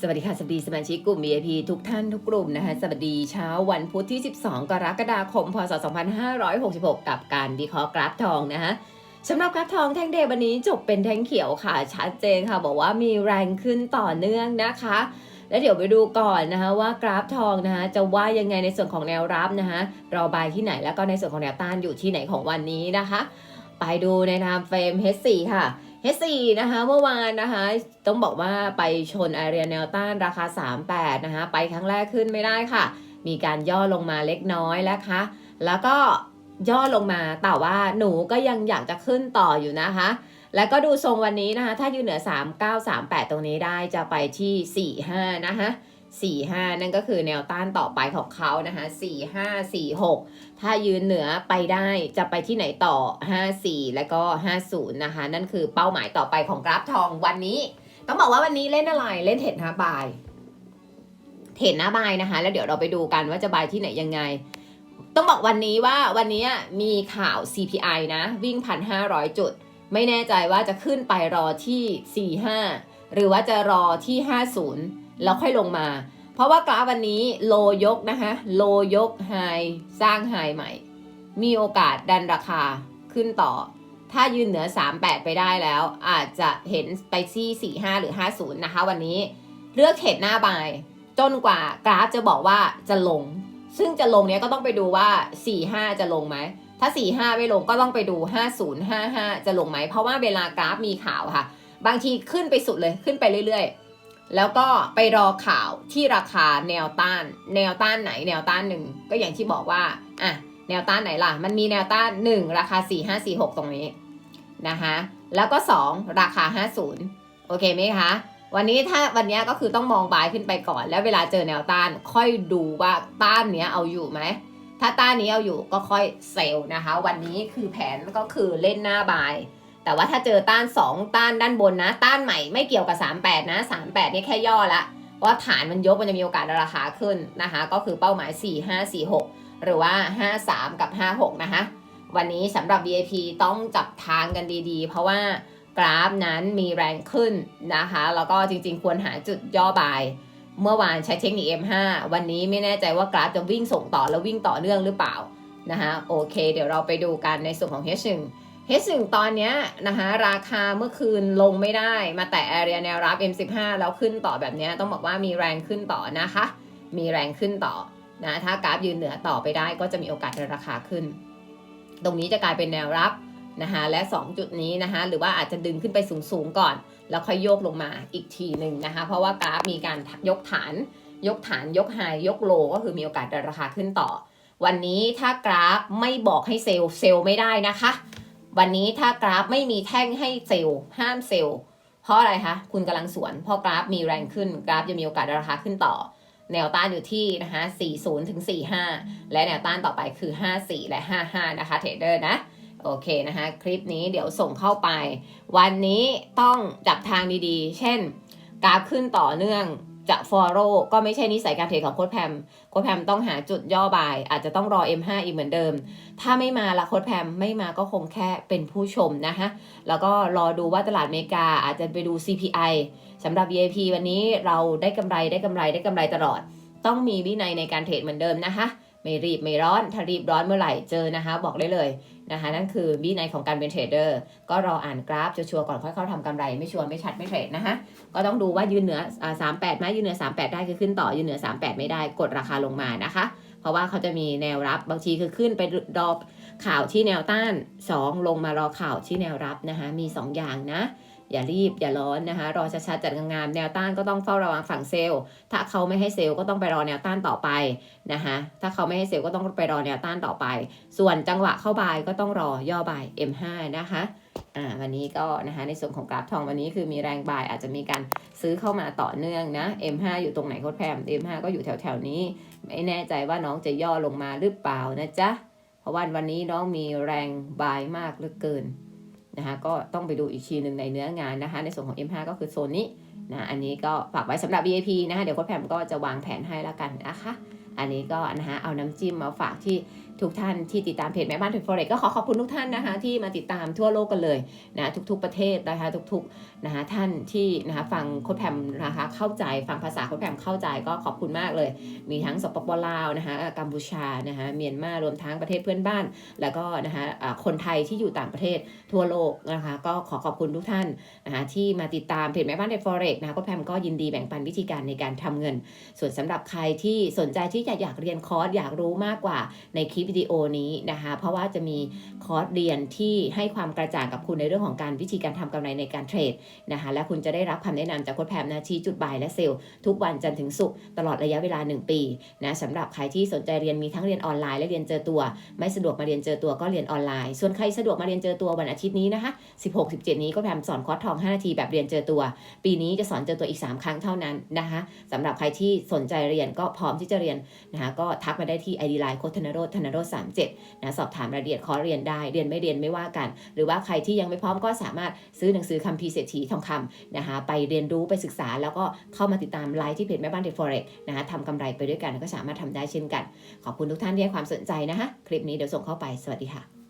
สวัสดีค่ะ สวัสดีสมาชิกกลุ่ม VIP ทุกท่านทุกกลุ่มนะคะ สวัสดีเช้าวันพุธที่ 12 กรกฎาคม พศ 2566 กับการวิเคราะห์กราฟทองนะคะสำหรับกราฟทองแท่งเดย์วันนี้จบเป็นแท่งเขียวค่ะ ชัดเจนค่ะ บอกว่ามีแรงขึ้นต่อเนื่องนะคะ แล้วเดี๋ยวไปดูก่อนนะคะว่ากราฟทองนะคะจะว่ายังไงในส่วนของแนวรับนะคะรอบายที่ไหนแล้วก็ในส่วนของแนวต้านอยู่ที่ไหนของวันนี้นะคะ ไปดูในนามเฟรม H4 ค่ะ H4 นะคะเมื่อวานนะคะ ต้องบอกว่าไปชนไอเรียแนวต้านราคา 38 นะคะ ไปครั้งแรกขึ้นไม่ได้ค่ะ มีการย่อลงมาเล็กน้อยแล้วคะแล้วก็ย่อลงมาแต่ว่าหนูก็ยังอยากจะขึ้นต่ออยู่นะคะ แล้วก็ดูทรงวันนี้นะคะ ถ้าอยู่เหนือ 3938 ตรงนี้ได้จะไปที่ 45 นะคะ 45 นั่นก็คือแนวต้านต่อไปของเขานะคะ 45 46 ถ้ายืนเหนือไปได้จะไปที่ไหนต่อ 54 แล้วก็ 50 นะคะ นั่นคือเป้าหมายต่อไปของกราฟทองวันนี้ ต้องบอกว่าวันนี้เล่นอะไรเล่นเทรดหน้าบาย เทรดหน้าบายนะคะ แล้วเดี๋ยวเราไปดูกันว่าจะบายที่ไหนยังไง ต้องบอกวันนี้ว่าวันนี้มีข่าว CPI นะ วิ่ง 1,500 จุด ไม่แน่ใจว่าจะขึ้นไปรอที่ 45 หรือว่าจะรอที่ 50 แล้วค่อยลงมา เพราะว่ากราฟวันนี้โลยกนะคะ โลยกไฮสร้างไฮใหม่ มีโอกาสดันราคาขึ้นต่อ ถ้ายืนเหนือ 38 ไปได้แล้ว อาจจะเห็นไปที่ 45 หรือ 50 นะคะ วันนี้เลือกเทรดหน้าบาย จนกว่ากราฟจะบอกว่าจะลง ซึ่งจะลงเนี้ยก็ต้องไปดูว่า 45 จะลงไหมถ้า 45 ไม่ลงก็ต้องไปดู 50 55 จะลงไหม เพราะว่าเวลากราฟมีข่าวค่ะ บางทีขึ้นไปสุดเลยขึ้นไปเรื่อยๆ แล้วก็ไปรอข่าวที่ราคาแนวต้าน แนวต้านไหนแนวต้านหนึ่งก็อย่างที่บอกว่าอะแนวต้านไหนล่ะ มันมีแนวต้าน 1 ราคา 4546 ตรงนี้นะคะแล้วก็ 2 ราคา 50 โอเคไหมคะ วันนี้ถ้าวันนี้ก็คือต้องมองบายขึ้นไปก่อน แล้วเวลาเจอแนวต้านค่อยดูว่าต้านเนี้ยเอาอยู่ไหม ถ้าต้านนี้เอาอยู่ก็ค่อยเซลล์นะคะ วันนี้คือแผนก็คือเล่นหน้าบาย แต่ว่าถ้าเจอต้าน 2 ต้านด้านบนนะ ต้านใหม่ไม่เกี่ยวกับ 38 นะ 38 นี่แค่ย่อละเพราะว่าฐานมันยกมันจะมีโอกาสราคาขึ้นนะคะ ก็คือเป้าหมาย 4 5 4 6 หรือว่า 53 กับ 56 นะคะ วันนี้สำหรับ VIP ต้องจับทางกันดีๆ เพราะว่ากราฟนั้นมีแรงขึ้นนะคะ แล้วก็จริงๆ ควรหาจุดย่อบาย เมื่อวานใช้เทคนิค M5 วันนี้ไม่แน่ใจว่ากราฟจะวิ่งส่งต่อแล้ววิ่งต่อเนื่องหรือเปล่านะคะโอเค เดี๋ยวเราไปดูกันในส่วนของ H1 H1 ตอนนี้นะคะราคาเมื่อคืนลงไม่ได้มาแต่ area แนวรับ M15 แล้วขึ้นต่อแบบนี้ต้องบอกว่ามีแรงขึ้นต่อนะคะ มีแรงขึ้นต่อนะถ้ากราฟยืนเหนือต่อไปได้ก็จะมีโอกาสในราคาขึ้น ตรงนี้จะกลายเป็นแนวรับนะคะและ 2 จุดนี้นะคะหรือว่าอาจจะดึงขึ้นไปสูงๆก่อน แล้วค่อยโยกลงมาอีกทีหนึ่งนะคะ เพราะว่ากราฟมีการยกฐาน ยกฐานยกไฮยกโลก็คือมีโอกาสในราคาขึ้นต่อ วันนี้ถ้ากราฟไม่บอกให้เซลล์เซลล์ไม่ได้นะคะ วันนี้ถ้ากราฟไม่มีแท่งให้เซลล์ห้ามเซลล์เพราะอะไรคะ คุณกำลังสวนพราะกราฟมีแรงขึ้นกราฟจะมีโอกาสราคาขึ้นต่อ แนวต้านอยู่ที่นะคะ40ถึง45 และแนวต้านต่อไปคือ 54 และ 55 นะคะเทรดเดอร์นะโอเคนะคะ คลิปนี้เดี๋ยวส่งเข้าไป วันนี้ต้องจับทางดีๆ เช่น กราฟขึ้นต่อเนื่อง จะ follow ก็ไม่ใช่นิสัยการเทรดของโค้ดแพมโค้ดแพมต้องหาจุดย่อบาย อาจจะต้องรอ M5 อีกเหมือนเดิม ถ้าไม่มาละโค้ดแพมไม่มาก็คงแค่เป็นผู้ชมนะคะแล้วก็รอดูว่าตลาดอเมริกาอาจจะไปดู CPI สำหรับ VIP วันนี้เราได้กำไรได้กำไรได้กำไรตลอด ต้องมีวินัยในการเทรดเหมือนเดิมนะคะ ไม่รีบไม่ร้อนถ้ารีบร้อนเมื่อไหร่เจอนะคะ บอกได้เลยนะคะ นั่นคือวินัยของการเป็นเทรดเดอร์ก็รออ่านกราฟชัวร์ก่อนค่อยเข้าทำกำไรไม่ชัวร์ไม่ชัดไม่เทรดนะคะ ก็ต้องดูว่ายืนเหนือสามแปดไหมยืนเหนือ38ได้คือขึ้นต่อยืนเหนือ38ไม่ได้กดราคาลงมานะคะ เพราะว่าเขาจะมีแนวรับบางทีคือขึ้นไปรอข่าวที่แนวต้าน 2 ลงมารอข่าวที่แนวรับนะคะมี 2 อย่างนะ อย่ารีบอย่าร้อนนะคะรอชัดๆจัดงามๆแนวต้านก็ต้องเฝ้าระวังฝั่งเซลล์ถ้าเขาไม่ให้เซลล์ก็ต้องไปรอแนวต้านต่อไปนะคะถ้าเขาไม่ให้เซลล์ก็ต้องไปรอแนวต้านต่อไป ส่วนจังหวะเข้าบายก็ต้องรอย่อบาย M5 นะคะอ่าวันนี้ก็นะคะในส่วนของกราฟทองวันนี้คือมีแรงบายอาจจะมีการซื้อเข้ามาต่อเนื่องนะ M5 อยู่ตรงไหนโคดแพม M5 ก็อยู่แถวๆนี้ ไม่แน่ใจว่าน้องจะย่อลงมาหรือเปล่านะจ๊ะเพราะวันวันนี้น้องมีแรงบายมากเหลือเกิน นะคะก็ต้องไปดูอีกทีหนึ่งในเนื้องานนะคะ ในส่วนของ M5 ก็คือโซนนี้นะอันนี้ก็ฝากไว้สำหรับ VIP นะคะเดี๋ยวโค้ดแพมก็จะวางแผนให้แล้วกันนะคะ อันนี้ก็นะคะเอาน้ำจิ้มมาฝากที่ ทุกท่านที่ติดตามเพจแม่บ้านเทรดฟอเร็กก็ขอขอบคุณทุกท่านนะคะ ที่มาติดตามทั่วโลกกันเลยนะทุก ๆประเทศนะคะทุกๆนะคะท่านที่นะคะฟังโค้ดแพมนะคะเข้าใจฟังภาษาโค้ดแพมเข้าใจก็ขอบคุณมากเลย มีทั้งสปปลาวนะคะกัมพูชานะคะเมียนมารวมทั้งประเทศเพื่อนบ้าน แล้วก็นะคะอ่าคนไทยที่อยู่ต่างประเทศทั่วโลกนะคะก็ขอขอบคุณทุกท่านนะคะที่มาติดตามเพจแม่บ้านเทรดฟอเร็กนะคะโค้ดแพมก็ยินดีแบ่งปันวิธีการในการทำเงิน ส่วนสำหรับใครที่สนใจที่จะอยากเรียนคอร์สอยากรู้มากกว่าในคลิปวิดีโอนี้นะคะ เพราะว่าจะมีคอร์สเรียนที่ให้ความกระจ่างกับคุณในเรื่องของการวิธีการทำกำไรในการเทรดนะคะ และคุณจะได้รับคำแนะนำจากโค้ดแพมนะชี้จุดบายและเซลล์ทุกวันจันทร์ถึงศุกร์ตลอดระยะเวลา 1 ปีนะสำหรับใครที่สนใจเรียนมีทั้งเรียนออนไลน์และเรียนเจอตัว ไม่สะดวกมาเรียนเจอตัวก็เรียนออนไลน์ ส่วนใครสะดวกมาเรียนเจอตัววันอาทิตย์นี้นะคะ 16 17 นี้ก็แพมสอนคอร์สทอง 5 นาทีแบบเรียนเจอตัว ปีนี้จะสอนเจอตัวอีก 3 ครั้งเท่านั้นนะคะสำหรับใครที่สนใจเรียนก็พร้อมที่จะเรียนนะคะก็ทักมาได้ที่ ID Line โคธนโรธธนโรธ37นะสอบถามรายละเอียดคอเรียนได้ เรียนไม่เรียนไม่ว่ากัน หรือว่าใครที่ยังไม่พร้อมก็สามารถซื้อหนังสือคัมภีร์เศรษฐีทองคำนะคะไปเรียนรู้ไปศึกษา แล้วก็เข้ามาติดตามไลฟ์ที่เพจแม่บ้านเดฟอเรกนะคะทำกำไรไปด้วยกันก็สามารถทำได้เช่นกัน ขอบคุณทุกท่านที่ให้ความสนใจนะคะคลิปนี้เดี๋ยวส่งเข้าไปสวัสดีค่ะ